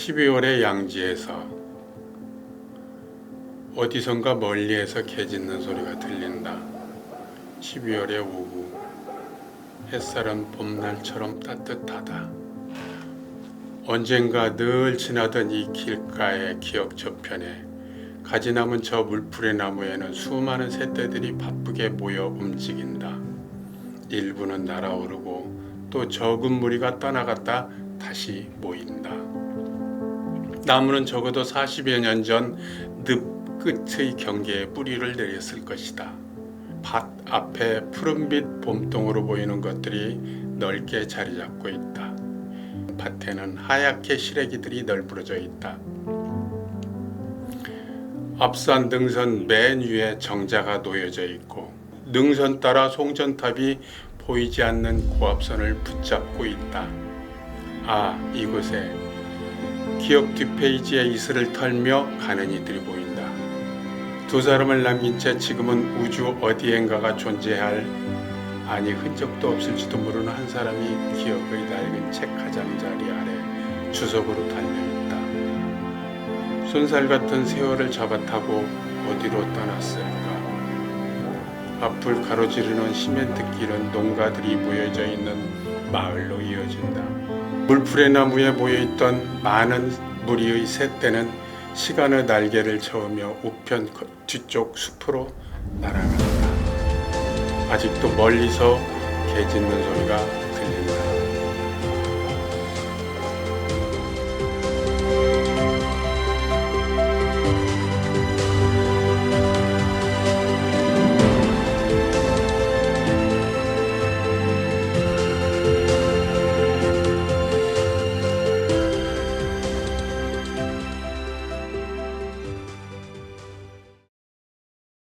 12월의 양지에서 어디선가 멀리에서 개 짖는 소리가 들린다. 12월의 오후 햇살은 봄날처럼 따뜻하다. 언젠가 늘 지나던 이 길가의 기억 저편에 가지 남은 저 물풀의 나무에는 수많은 새떼들이 바쁘게 모여 움직인다. 일부는 날아오르고 또 적은 무리가 떠나갔다 다시 모인다. 나무는 적어도 40여 년 전 늪 끝의 경계에 뿌리를 내렸을 것이다. 밭 앞에 푸른빛 봄동으로 보이는 것들이 넓게 자리 잡고 있다. 밭에는 하얗게 시래기들이 널브러져 있다. 앞산 능선 맨 위에 정자가 놓여져 있고 능선 따라 송전탑이 보이지 않는 고압선을 붙잡고 있다. 아, 이곳에 기억 뒷페이지에 이슬을 털며 가는 이들이 보인다. 두 사람을 남긴 채 지금은 우주 어디엔가가 존재할 아니 흔적도 없을지도 모르는 한 사람이 기억의 낡은 책 가장자리 아래 주석으로 달려있다. 손살 같은 세월을 잡아타고 어디로 떠났을까? 앞을 가로지르는 시멘트 길은 농가들이 모여져 있는 마을로 이어진다. 물풀의 나무에 모여있던 많은 무리의 새떼는 시간의 날개를 저으며 우편 거- 뒤쪽 숲으로 날아간다. 아직도 멀리서 개 짖는 소리가 들린다.